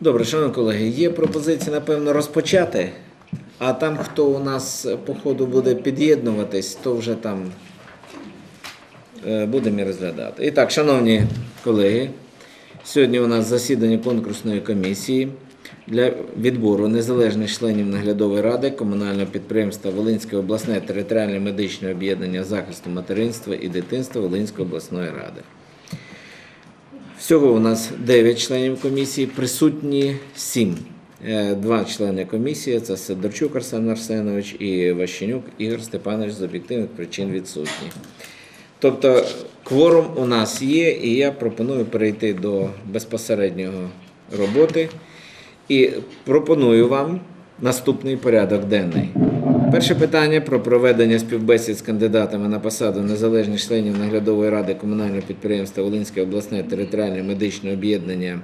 Добре, шановні колеги, є пропозиція, напевно, розпочати, а там, хто у нас е, по ходу буде під'єднуватись, то вже там е, будемо і розглядати. І так, шановні колеги, сьогодні у нас засідання конкурсної комісії для відбору незалежних членів наглядової ради комунального підприємства Волинське обласне територіальне медичне об'єднання захисту материнства і дитинства Волинської обласної ради. Всього у нас 9 членів комісії, присутні 7. Два члени комісії це Сидорчук Арсен Арсенович і Ващенюк Ігор Степанович з об'єктивних причин відсутні. Тобто кворум у нас є, і я пропоную перейти до безпосереднього роботи. І пропоную вам наступний порядок денний. Перше питання про проведення співбесід з кандидатами на посаду незалежних членів наглядової ради комунального підприємства Волинське обласне територіальне медичне об'єднання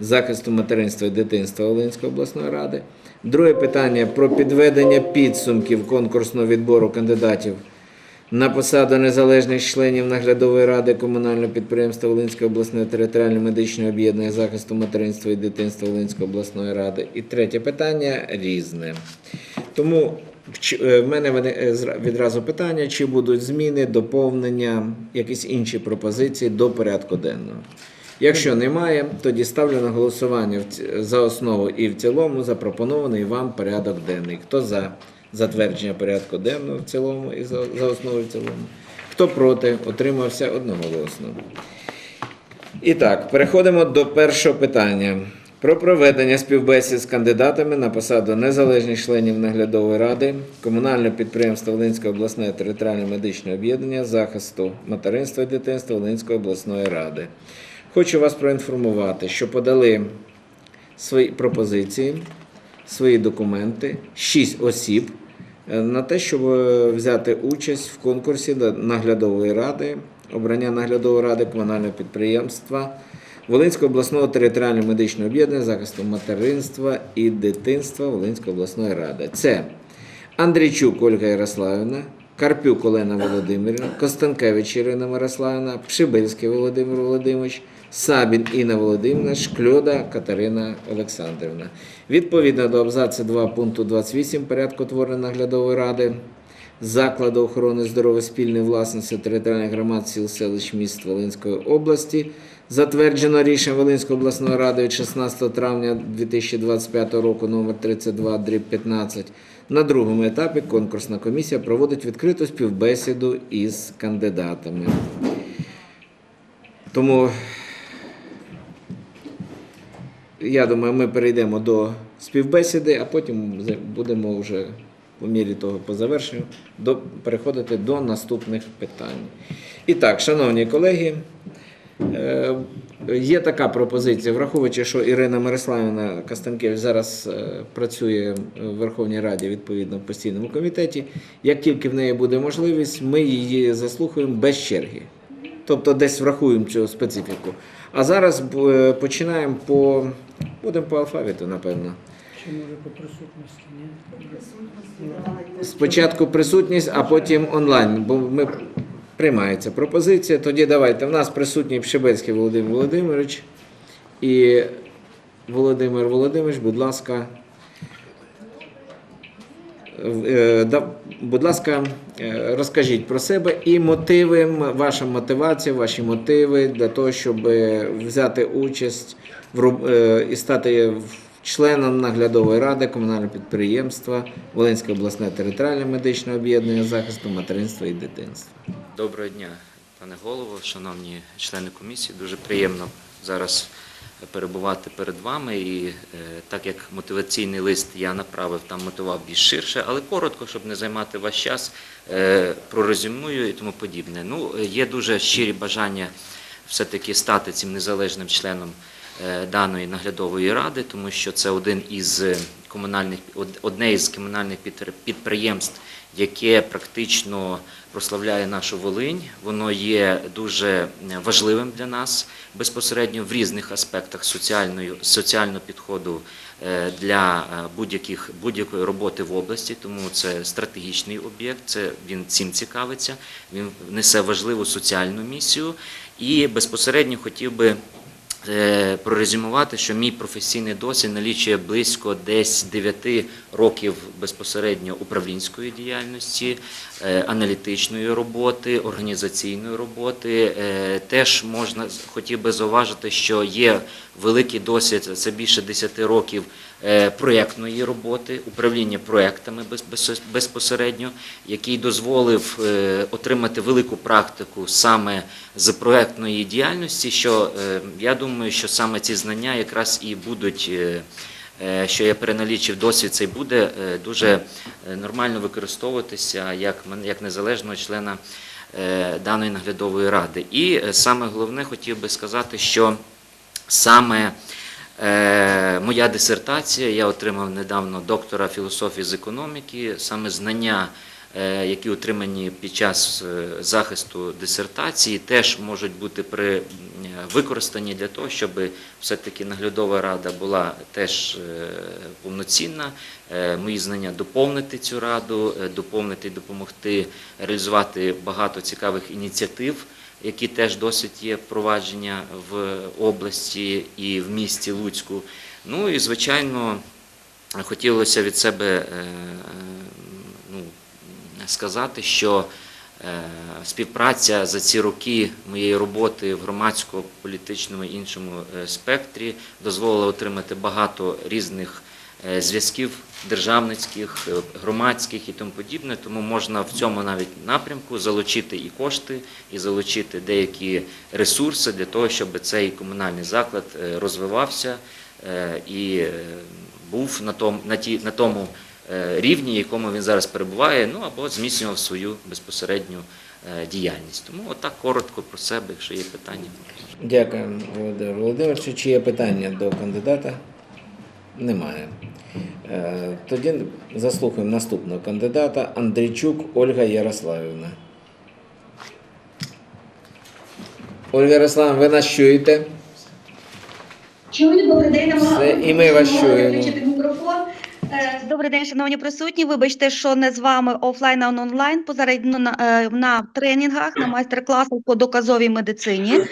захисту материнства і дитинства Волинської обласної ради. Друге питання про підведення підсумків конкурсного відбору кандидатів на посаду незалежних членів наглядової ради комунального підприємства Волинської обласної територіальної медичної об'єднання захисту материнства і дитинства Волинської обласної ради. І третє питання різне. Тому в е, в мене е, відразу питання, чи будуть зміни, доповнення, якісь інші пропозиції до порядку денного. Якщо немає, тоді ставлю на голосування за основу і в цілому запропонований вам порядок денний. Хто за затвердження порядку денного в цілому і за, за основу і в цілому? Хто проти, отримався одноголосно. І так, переходимо до першого питання. Про проведення співбесід з кандидатами на посаду незалежних членів наглядової ради комунального підприємства Волинське обласне територіальне медичне об'єднання захисту материнства і дитинства Волинської обласної ради. Хочу вас проінформувати, що подали свої пропозиції, свої документи, шість осіб е, на те, щоб е, взяти участь в конкурсі до наглядової ради, обрання наглядової ради комунального підприємства Волинського обласного територіального медичного об'єднання захисту материнства і дитинства Волинської обласної ради. Це Андрійчук Ольга Ярославівна, Карпюк Олена Володимирівна, Костенкевич Ірина Мирославівна, Пшибильський Володимир Володимирович, Сабін Інна Володимирівна, Шкльода Катерина Олександрівна. Відповідно до абзацу 2 пункту 28 порядку творення наглядової ради закладу охорони здоров'я спільної власності територіальних громад сіл селищ міст Волинської області, затверджено рішення Волинської обласної ради від 16 травня 2025 року номер 32 дріб 15. На другому етапі конкурсна комісія проводить відкриту співбесіду із кандидатами. Тому я думаю, ми перейдемо до співбесіди, а потім будемо вже по мірі того по завершенню до, переходити до наступних питань. І так, шановні колеги, є така пропозиція, враховуючи, що Ірина Мирославівна Костанкевич зараз е, працює в Верховній Раді відповідно в постійному комітеті. Як тільки в неї буде можливість, ми її заслухаємо без черги. Тобто десь врахуємо цю специфіку. А зараз е, починаємо по. Будемо по алфавіту, напевно. Чи може по присутності, ні? Спочатку присутність, а потім онлайн, бо ми приймається пропозиція. Тоді давайте. В нас присутній Пшебецький Володимир Володимирович і Володимир Володимирович, будь ласка. е, Будь ласка, е, розкажіть про себе і мотиви, ваша мотивація, ваші мотиви для того, щоб е, взяти участь в і стати членом наглядової ради комунального підприємства Волинське обласне територіальне медичне об'єднання захисту материнства і дитинства. Доброго дня, пане голово, шановні члени комісії. Дуже приємно зараз перебувати перед вами. І е, так як мотиваційний лист я направив, там мотивував більш ширше, але коротко, щоб не займати ваш час, е, прорезюмую і тому подібне. Ну, е, є дуже щирі бажання все-таки стати цим незалежним членом даної наглядової ради, тому що це один із е, комунальних одне із комунальних підприємств, яке практично прославляє нашу Волинь. Воно є дуже е, важливим для нас безпосередньо в різних аспектах соціального підходу е, для е, будь-яких будь-якої роботи в області. Тому це стратегічний об'єкт. Це він цим цікавиться. Він несе важливу соціальну місію і безпосередньо хотів би е, прорезюмувати, що мій професійний досвід налічує близько десь 9 років безпосередньо управлінської діяльності, е, аналітичної роботи, організаційної роботи. Е, Теж можна хотів би зауважити, що є великий досвід, це більше 10 років е, проєктної роботи, управління проєктами без- без- безпосередньо, який дозволив е, отримати велику практику саме з проєктної діяльності, що е, я думаю, що саме ці знання якраз і будуть. Е, Що я переналічив досвід, цей буде е, дуже е, нормально використовуватися як, незалежного члена даної наглядової ради. І саме головне хотів би сказати, що саме моя дисертація, я отримав недавно доктора філософії з економіки, саме знання, які отримані під час захисту дисертації, теж можуть бути при, використані для того, щоб все-таки наглядова рада була теж е, повноцінна, е, мої знання доповнити цю раду, е, доповнити і допомогти реалізувати багато цікавих ініціатив які теж досить є впровадження в області і в місті Луцьку. Ну і звичайно, хотілося від себе ну, сказати, що співпраця за ці роки моєї роботи в громадському, політичному іншому е, спектрі дозволила отримати багато різних е, зв'язків державницьких, е, громадських і тому подібне. Тому можна в цьому навіть напрямку залучити і кошти, і залучити деякі ресурси для того, щоб цей комунальний заклад е, розвивався е, і е, був на тому, на ті, на тому е, рівні, якому він зараз перебуває, ну або зміцнював свою безпосередню е, діяльність. Тому отак коротко про себе, якщо є питання. Дякую, Володимир Володимирович. Чи є питання до кандидата? Немає. Е, Тоді заслухаємо наступного кандидата Андрійчук Ольга Ярославівна. Ольга Ярославівна, ви нас чуєте? Чую, добрий день. Все, і ми вас чуємо. Е, Добрий день, шановні присутні. Вибачте, що не з вами офлайн, а онлайн. Позарадно на, е, на тренінгах, на майстер-класах по доказовій медицині. Е,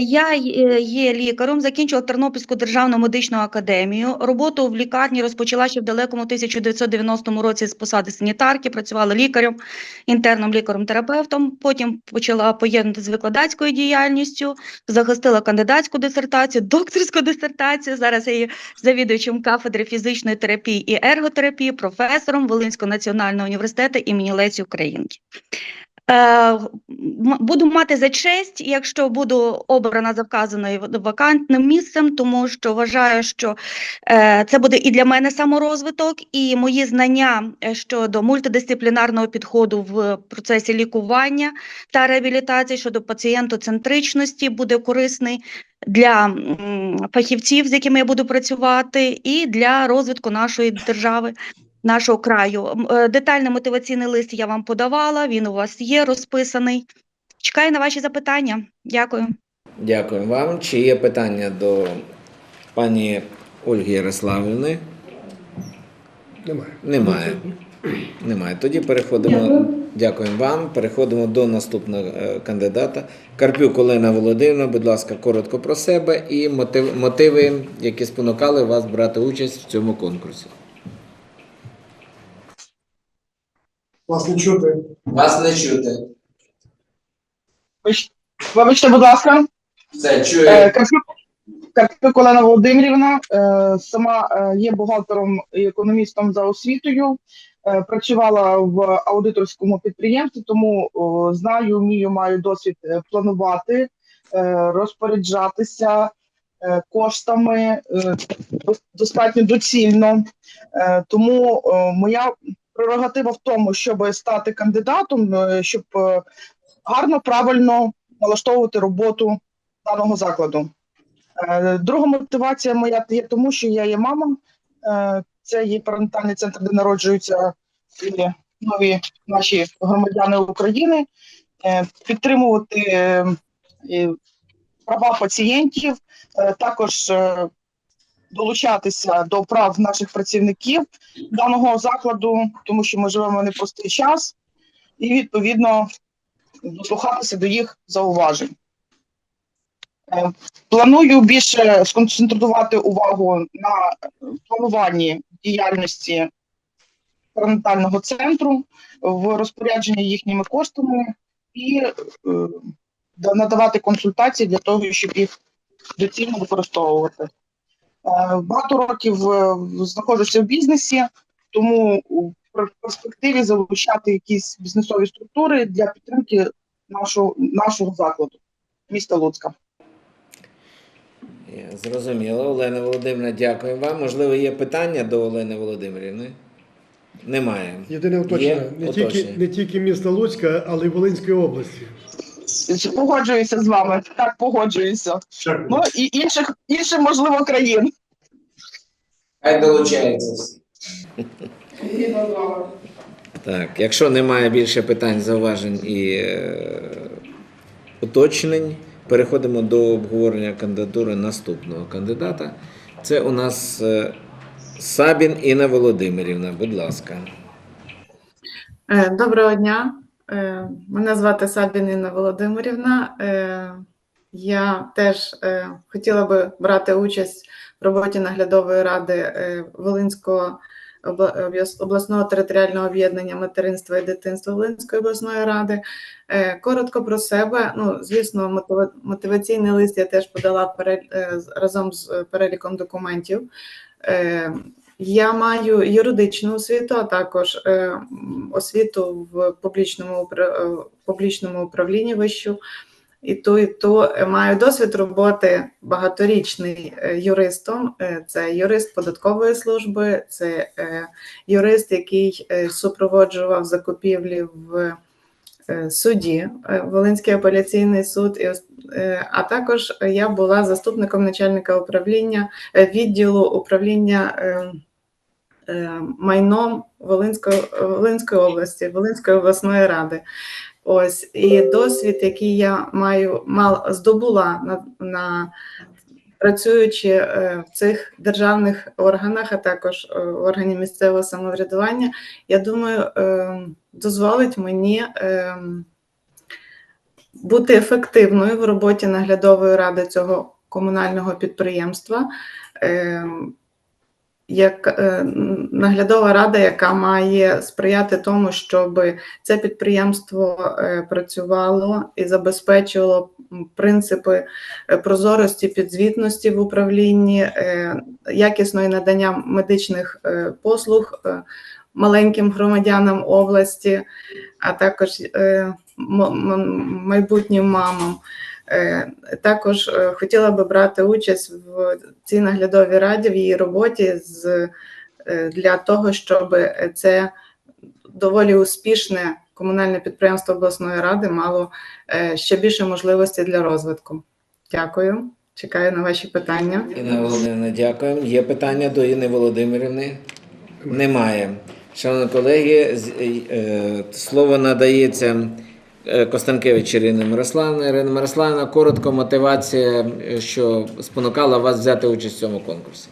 Я є лікарем, закінчила Тернопільську державну медичну академію. Роботу в лікарні розпочала ще в далекому 1990 році з посади санітарки. Працювала лікарем, інтерним лікарем-терапевтом. Потім почала поєднувати з викладацькою діяльністю захистила кандидатську дисертацію, докторську дисертацію. Зараз я є завідувачем кафедри фізичної терапії і ерготерапії, професором Волинського національного університету імені Лесі Українки. Е, буду мати за честь, якщо буду обрана за вказаною вакантним місцем, тому що вважаю, що е, це буде і для мене саморозвиток, і мої знання е, щодо мультидисциплінарного підходу в процесі лікування та реабілітації щодо пацієнтоцентричності буде корисний для фахівців, з якими я буду працювати, і для розвитку нашої держави, нашого краю. Е, Детальний мотиваційний лист я вам подавала. Він у вас є розписаний. Чекаю на ваші запитання. Дякую. Дякую вам. Чи є питання до пані Ольги Ярославівни? Немає. Немає. Немає. Тоді переходимо. Дякую. Дякуємо вам. Переходимо до наступного е, кандидата. Карпюк Олена Володимирівна, будь ласка, коротко про себе і мотив, мотиви, які спонукали вас брати участь в цьому конкурсі. Вас не чути. Вас не чути. Вибач- Вибачте, будь ласка, Все, Е, чую. Карпюк Карпюк Олена Володимирівна, е, сама е, є бухгалтером і економістом за освітою. Е, Працювала в аудиторському підприємстві, тому о, знаю, вмію, маю досвід е, планувати, е, розпоряджатися е, коштами е, дос- достатньо доцільно. Е, Тому е, моя прерогатива в тому, щоб стати кандидатом, е, щоб е, гарно, правильно налаштовувати роботу даного закладу. Е, Друга мотивація моя є тому, що я є мама. Це є парентальний центр, де народжуються нові наші громадяни України. Підтримувати права пацієнтів, також долучатися до прав наших працівників даного закладу, тому що ми живемо в непростий час, і відповідно дослухатися до їх зауважень. Е, Планую більше сконцентрувати увагу на плануванні діяльності перинатального центру в розпорядженні їхніми коштами і е, надавати консультації для того, щоб їх доцільно використовувати. Е, Багато років е, знаходжуся в бізнесі, тому у перспективі залучати якісь бізнесові структури для підтримки нашого, нашого закладу міста Луцька. Зрозуміло. Олена Володимирівна, дякую вам. Можливо, є питання до Олени Володимирівни? Немає. Єдине уточнення, не тільки, не тільки міста Луцька, але й Волинської області. Погоджуюся з вами. Так, погоджуюся. Ну і інших, інших можливо, країн. Хай долучаються всі. Так, якщо немає більше питань, зауважень і е, уточнень, переходимо до обговорення кандидатури наступного кандидата. Це у нас е, Сабін Інна Володимирівна. Будь ласка. Е, Доброго дня. Е, Мене звати Сабін Володимирівна. Е, Я теж е, хотіла би брати участь в роботі наглядової ради Волинського обла- обласного територіального об'єднання материнства і дитинства Волинської обласної ради. Коротко про себе. Ну, звісно, мотива- мотиваційний лист я теж подала разом з переліком документів. Я маю юридичну освіту, а також е, освіту в публічному е, публічному управлінні вищу. І то, і то Е, маю досвід роботи багаторічний юристом. Це юрист податкової служби, це юрист, який супроводжував закупівлі в суді, е, Волинський апеляційний суд. Е, А також я була заступником начальника управління е, відділу управління е, е, майном Волинської, Волинської області, Волинської обласної ради. Ось і досвід, який я маю мал здобула на, на працюючи е, в цих державних органах, а також е, в органі місцевого самоврядування, я думаю, е, дозволить мені бути ефективною в роботі наглядової ради цього комунального підприємства. Як е, наглядова рада, яка має сприяти тому, щоб це підприємство е, працювало і забезпечувало принципи е, прозорості, підзвітності в управлінні, якісної надання медичних послуг маленьким громадянам області, а також майбутнім мамам. Е, Також е, хотіла би брати участь в цій наглядовій раді в її роботі з е, для того, щоб це доволі успішне комунальне підприємство обласної ради мало ще більше можливостей для розвитку. Дякую. Чекаю на ваші питання. Інна Володимирівна, дякуємо. Є питання до Інни Володимирівни? Немає. Шановні колеги, слово надається Костанкевич Ірини Мирославна. Ірина Мирославна, коротко мотивація, е, що спонукала вас взяти участь в цьому конкурсі.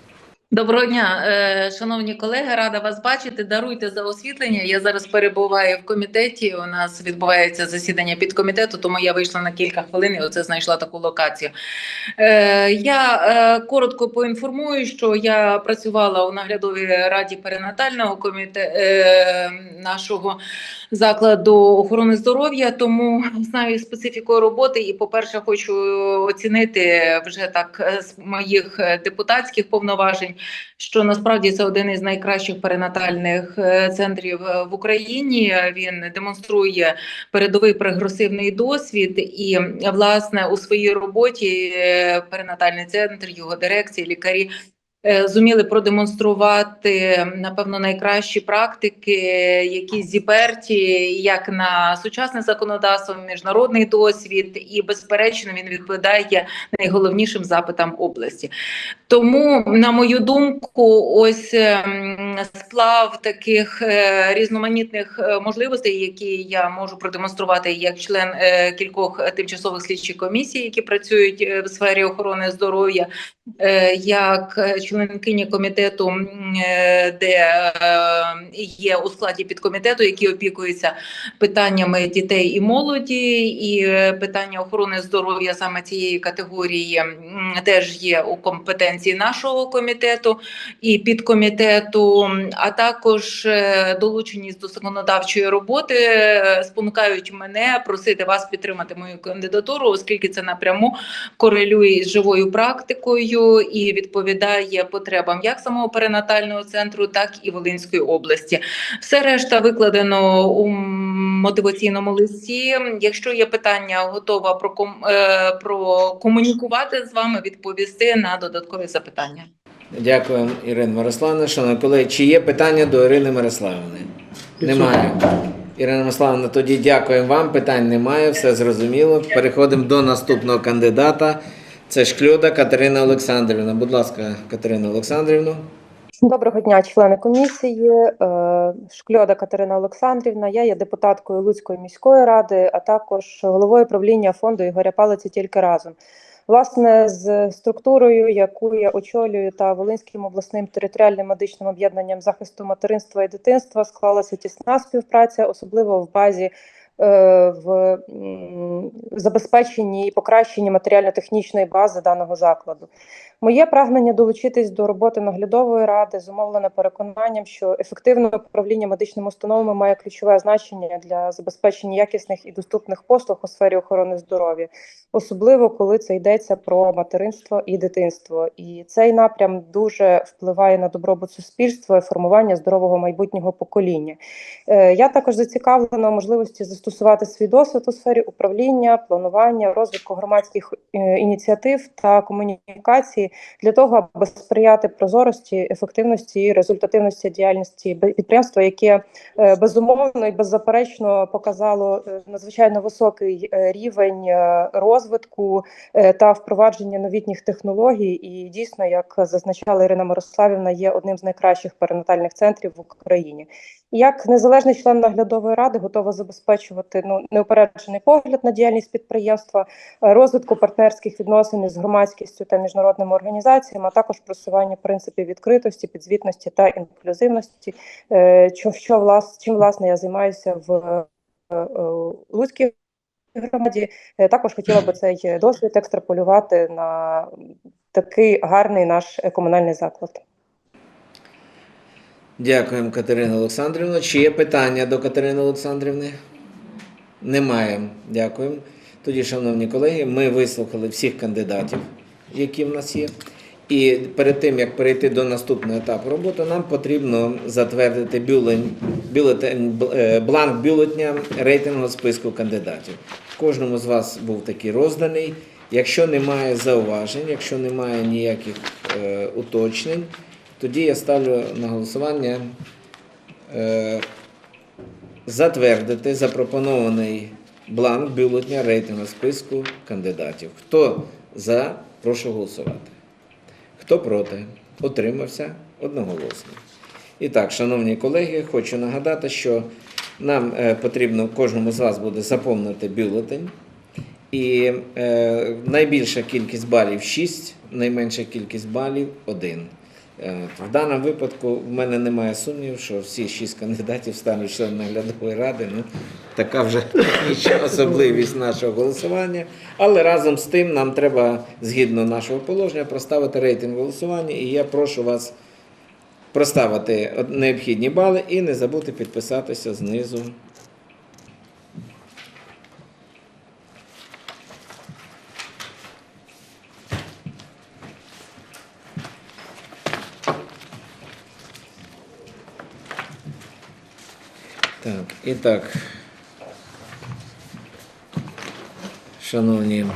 Доброго дня, е, шановні колеги, рада вас бачити. Даруйте за освітлення. Я зараз перебуваю в комітеті. У нас відбувається засідання підкомітету, тому я вийшла на кілька хвилин і оце знайшла таку локацію. Е, Я е, коротко поінформую, що я працювала у наглядовій раді перинатального комітету нашого закладу охорони здоров'я, тому знаю специфіку роботи. І, по-перше, хочу оцінити вже так з моїх депутатських повноважень, що насправді це один із найкращих перинатальних е, центрів е, в Україні. Він демонструє передовий прогресивний досвід, і власне у своїй роботі е, перинатальний центр, його дирекції, лікарі. Е, Зуміли продемонструвати напевно найкращі практики, які зіперті як на сучасне законодавство, міжнародний досвід, і безперечно він відповідає найголовнішим запитам області. Тому, на мою думку, ось ем, сплав таких е, різноманітних е, можливостей, які я можу продемонструвати як член кількох тимчасових слідчих комісій, які працюють в сфері охорони здоров'я, як членкині комітету, е, де е, є у складі підкомітету, який опікується питаннями дітей і молоді, і е, питання охорони здоров'я саме цієї категорії теж є у компетенції нашого комітету і підкомітету, а також долученість до законодавчої роботи спонукають мене просити вас підтримати мою кандидатуру, оскільки це напряму корелює із живою практикою і відповідає потребам як самого перинатального центру, так і Волинської області. Все решта викладено у мотиваційному листі. Якщо є питання, готова проком- е, прокомунікувати з вами, відповісти на додаткові запитання. Дякую, Ірина Мирославівна. Шановні колеги, чи є питання до Ірини Мирославівни? Немає. Ірина Мирославівна, тоді дякуємо вам. Питань немає, все зрозуміло. Переходимо до наступного кандидата. Це Шкльода Катерина Олександрівна. Будь ласка, Катерина Олександрівна. Доброго дня, члени комісії. Е, Шкльода Катерина Олександрівна. Я є депутаткою Луцької міської ради, а також головою правління фонду Ігоря Палиці тільки разом. Власне, з структурою, яку я очолюю, та Волинським обласним територіальним медичним об'єднанням захисту материнства і дитинства склалася тісна співпраця, особливо в базі е, в забезпеченні і покращенні матеріально-технічної бази даного закладу. Моє прагнення долучитись до роботи наглядової ради зумовлене переконанням, що ефективне управління медичними установами має ключове значення для забезпечення якісних і доступних послуг у сфері охорони здоров'я, особливо коли це йдеться про материнство і дитинство. І цей напрям дуже впливає на добробут суспільства і формування здорового майбутнього покоління. Е, Я також зацікавлена можливості застосувати свій досвід у сфері управління, планування, розвитку громадських е, ініціатив та комунікації для того, аби сприяти прозорості, ефективності і результативності діяльності підприємства, яке е, безумовно і беззаперечно показало е, надзвичайно високий рівень розвитку та впровадження новітніх технологій. І дійсно, як зазначала Ірина Мирославівна, є одним з найкращих перинатальних центрів в Україні. Як незалежний член наглядової ради готова забезпечувати ну неупереджений погляд на діяльність підприємства, е, розвитку партнерських відносин із громадськістю та міжнародними організаціями, а також просування принципів відкритості, підзвітності та інклюзивності, е, що, що влас, чим власне я займаюся в е, Луцькій громаді. Також хотіла би цей досвід екстраполювати на такий гарний наш комунальний заклад. Дякуємо, Катерина Олександрівна. Чи є питання до Катерини Олександрівни? Немає. Дякуємо. Тоді, шановні колеги, ми вислухали всіх кандидатів, які в нас є. І перед тим, як перейти до наступного етапу роботи, нам потрібно затвердити бюлень, бюлетень, е, бланк бюлетня рейтингового списку кандидатів. Кожному з вас був такий розданий. Якщо немає зауважень, якщо немає ніяких е, уточнень, тоді я ставлю на голосування е, затвердити запропонований бланк бюлетня рейтингового списку кандидатів. Хто за, прошу голосувати. Хто проти? Утримався одноголосно. І так, шановні колеги, хочу нагадати, що нам е, потрібно кожному з вас буде заповнити бюлетень. І е, найбільша кількість балів 6, найменша кількість балів 1. Е, В даному випадку в мене немає сумнівів, що всі шість кандидатів стануть членами наглядової ради. Ну, така вже особливість нашого голосування. Але разом з тим нам треба, згідно нашого положення, проставити рейтинг голосування. І я прошу вас проставити необхідні бали і не забути підписатися знизу. Так, і так. Шановні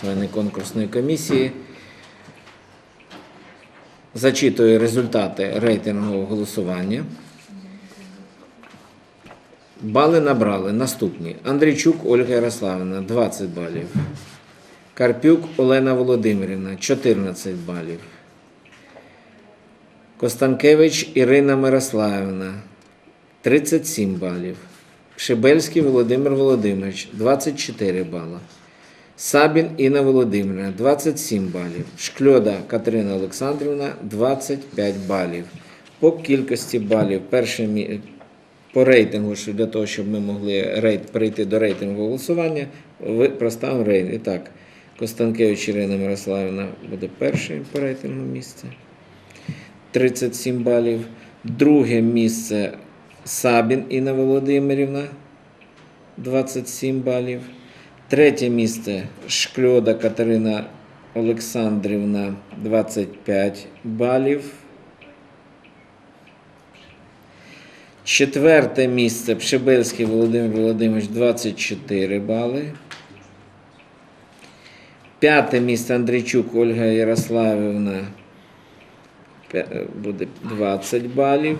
члени конкурсної комісії, зачитую результати рейтингового голосування. Бали набрали наступні: Андрійчук Ольга Ярославівна 20 балів. Карпюк Олена Володимирівна 14 балів. Костанкевич Ірина Мирославівна 37 балів. Шибельський Володимир Володимирович 24 бала. Сабін Інна Володимирівна 27 балів. Шкльода Катерина Олександрівна 25 балів. По кількості балів перше по рейтингу, що для того, щоб ми могли рейт... перейти до рейтингу голосування, ви проставимо рейтинг. І так, Костанкевич Ірина Мирославівна буде першим по рейтингу місце. 37 балів. Друге місце Сабін Інна Володимирівна 27 балів. Третє місце Шкльода Катерина Олександрівна 25 балів. Четверте місце Пшебельський Володимир Володимирович 24 бали. П'яте місце Андрійчук Ольга Ярославівна буде 20 балів.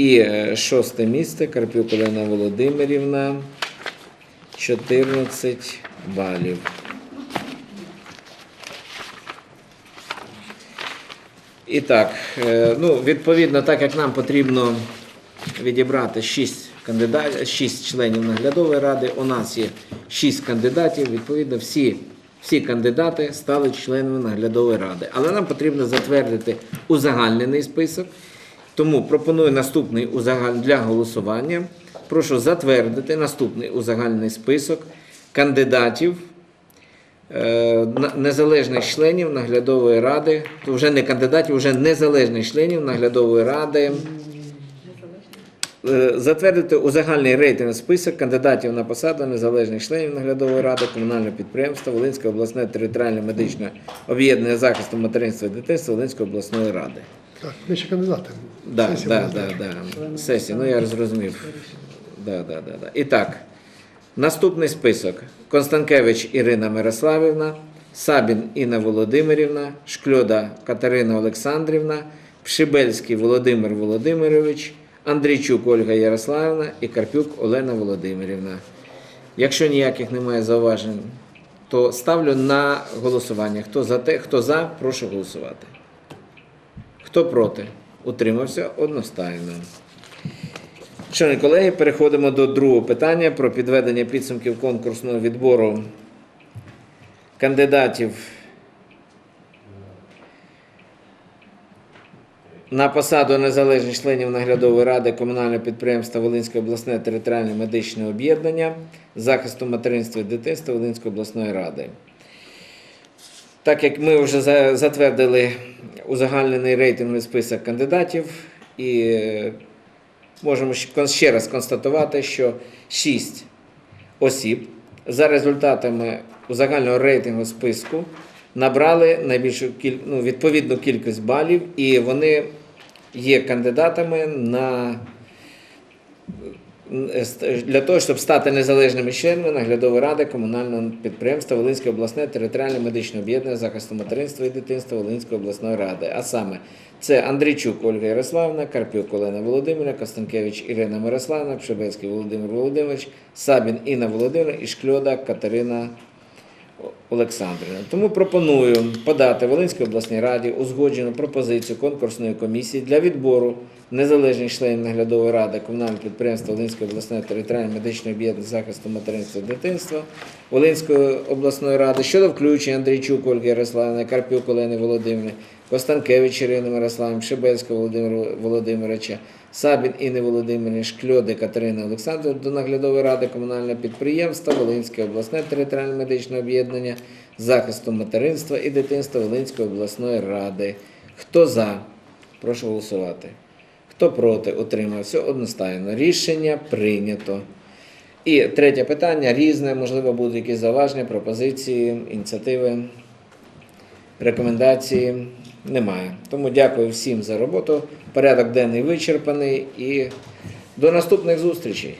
І е, шосте місце Карпюк Володимирівна 14 балів. І так, е, ну, відповідно, так як нам потрібно відібрати 6 кандидатів, 6 членів наглядової ради, у нас є 6 кандидатів, відповідно, всі, всі кандидати стали членами наглядової ради. Але нам потрібно затвердити узагальнений список. Тому пропоную наступний узагаль... для голосування. Прошу затвердити наступний узагальний список кандидатів е, незалежних членів наглядової ради, то вже не кандидатів, вже незалежних членів наглядової ради. Е, Затвердити узагальний рейтинг список кандидатів на посаду незалежних членів наглядової ради комунального підприємства Волинське обласне територіальне медичне об'єднання захисту материнства і дитинства Волинської обласної ради. Так, ми ще кандидати. Да, да, да, да. Сесія, ну я зрозумів. Да, да, да, да. І так, наступний список: Констанкевич Ірина Мирославівна, Сабін Інна Володимирівна, Шкльода Катерина Олександрівна, Пшибельський Володимир Володимирович, Андрійчук Ольга Ярославівна і Карпюк Олена Володимирівна. Якщо ніяких немає зауважень, то ставлю на голосування. Хто за те, хто за, прошу голосувати. Хто проти? Утримався одностайно. Шановні колеги, переходимо до другого питання про підведення підсумків конкурсного відбору кандидатів на посаду незалежних членів наглядової ради комунального підприємства Волинське обласне територіальне медичне об'єднання захисту материнства і дитинства Волинської обласної ради. Так як ми вже затвердили узагальнений рейтинговий список кандидатів і е, можемо ще раз констатувати, що 6 осіб за результатами узагального рейтингу списку набрали найбільшу ну, відповідну кількість балів, і вони є кандидатами на для того, щоб стати незалежними членами наглядової ради комунального підприємства Волинське обласне територіальне медичне об'єднання захисту материнства і дитинства Волинської обласної ради. А саме це Андрійчук Ольга Ярославна, Карпюк Олена Володимирівна, Костанкевич Ірина Мирославна, Пшебецький Володимир Володимирович, Сабін Інна Володимирівна і Шкльода Катерина Олександрівна. Тому пропоную подати Волинській обласній раді узгоджену пропозицію конкурсної комісії для відбору незалежних членів наглядової ради комунального підприємства Волинської обласної територіальної медичної об'єднання захисту материнства і дитинства Волинської обласної ради щодо включення Андрійчук Ольги Ярославівни, Карпюк Олени Володимирівни, Костанкевич Ірини Мирославівни, Шебельського Володимира Володимировича, Сабін Інни Володимирівни, Шкльоди Катерини Олександрівни до наглядової ради комунального підприємства Волинське обласне територіальне медичне об'єднання захисту материнства і дитинства Волинської обласної ради. Хто за? Прошу голосувати. Хто проти? Утримався одностайно. Рішення прийнято. І третє питання різне, можливо, будуть якісь зауваження, пропозиції, ініціативи, рекомендації. Немає. Тому дякую всім за роботу. Порядок денний вичерпаний і до наступних зустрічей.